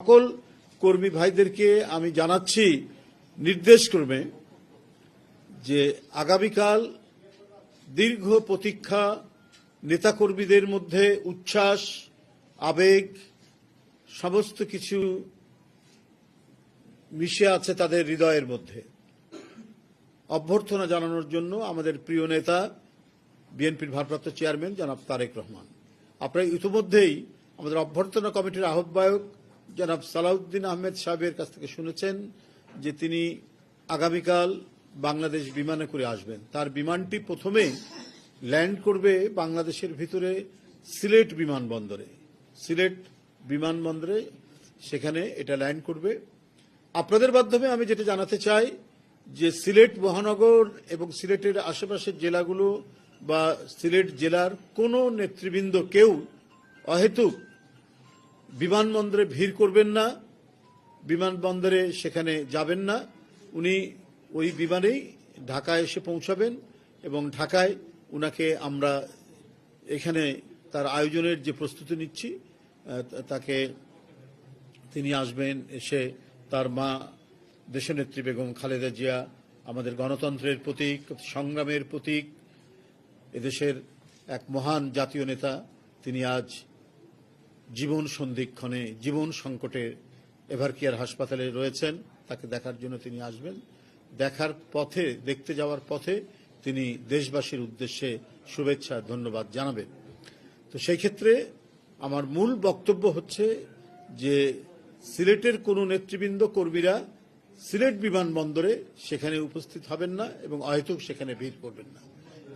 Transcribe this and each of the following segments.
সকল কর্মী ভাইদেরকে আমি জানাচ্ছি নির্দেশ ক্রমে যে আগামীকাল দীর্ঘ প্রতীক্ষা নেতাকর্মীদের মধ্যে উচ্ছ্বাস, আবেগ, সমস্ত কিছু মিশে আছে তাদের হৃদয়ের মধ্যে। অভ্যর্থনা জানানোর জন্য আমাদের প্রিয় নেতা, বিএনপির ভারপ্রাপ্ত চেয়ারম্যান জনাব তারেক রহমান। আপনারা ইতিমধ্যেই আমাদের অভ্যর্থনা কমিটির আহ্বায়ক জনাব সালাউদ্দিন আহমেদ সাহেবের কাছ থেকে শুনেছেন যে তিনি আগামীকাল বাংলাদেশ বিমানে করে আসবেন। তার বিমানটি প্রথমে ল্যান্ড করবে বাংলাদেশের ভিতরে সিলেট বিমানবন্দরে। সিলেট বিমানবন্দরে সেখানে এটা ল্যান্ড করবে। আপনাদের মাধ্যমে আমি যেটা জানাতে চাই যে সিলেট মহানগর এবং সিলেটের আশেপাশের জেলাগুলো বা সিলেট জেলার কোনো নেতৃবৃন্দ কেউ অহেতুক বিমানবন্দরে ভিড় করবেন না, বিমানবন্দরে সেখানে যাবেন না। উনি ওই বিমানেই ঢাকায় এসে পৌঁছাবেন এবং ঢাকায় উনাকে আমরা এখানে তার আয়োজনের যে প্রস্তুতি নিচ্ছি তাকে তিনি আসবেন এসে তার মা দেশনেত্রী বেগম খালেদা জিয়া, আমাদের গণতন্ত্রের প্রতীক, সংগ্রামের প্রতীক, এদেশের এক মহান জাতীয় নেতা, তিনি আজ জীবন সন্ধিক্ষণে, জীবন সংকটে এভারকেয়ার হাসপাতালে রয়েছেন। তাকে দেখার জন্য তিনি আসবেন। দেখার পথে, দেখতে যাওয়ার পথে তিনি দেশবাসীর উদ্দেশ্যে শুভেচ্ছা, ধন্যবাদ জানাবেন। তো সেই ক্ষেত্রে আমার মূল বক্তব্য হচ্ছে যে, সিলেটের কোনো নেতৃবৃন্দ কর্মীরা সিলেট বিমানবন্দরে সেখানে উপস্থিত হবেন না এবং অহেতুক সেখানে ভিড় করবেন না।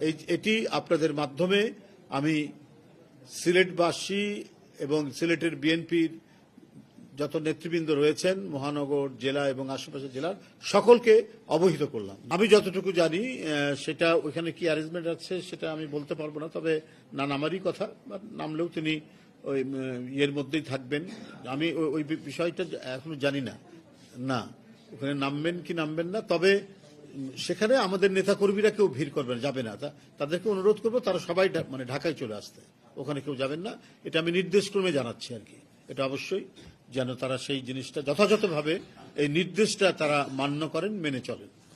এই, এটি আপনাদের মাধ্যমে আমি সিলেটবাসী এবং সিলেটের বিএনপির যত নেতৃবৃন্দ রয়েছেন, মহানগর, জেলা এবং আশেপাশের জেলার সকলকে অবহিত করলাম। আমি যতটুকু জানি সেটা ওইখানে কি অ্যারেঞ্জমেন্ট আছে সেটা আমি বলতে পারব না, তবে না নামারই কথা নামলেও তিনি ওই ইয়ের মধ্যেই থাকবেন। আমি ওই- বিষয়টা এখনও জানি না। না, ওখানে নামবেন কি নামবেন না, তবে সেখানে আমাদের নেতাকর্মীরা কেউ ভিড় করবেন, যাবে না। তাদেরকে অনুরোধ করব তারা সবাই মানে ঢাকায় চলে আসতে। ওখানে কেউ যাবেন না। এটা আমি নির্দেশক্রমে জানাচ্ছি আর কি। এটা অবশ্যই যেন তারা সেই জিনিসটা যথাযথভাবে এই নির্দেশটা তারা মান্য করেন, মেনে চলেন।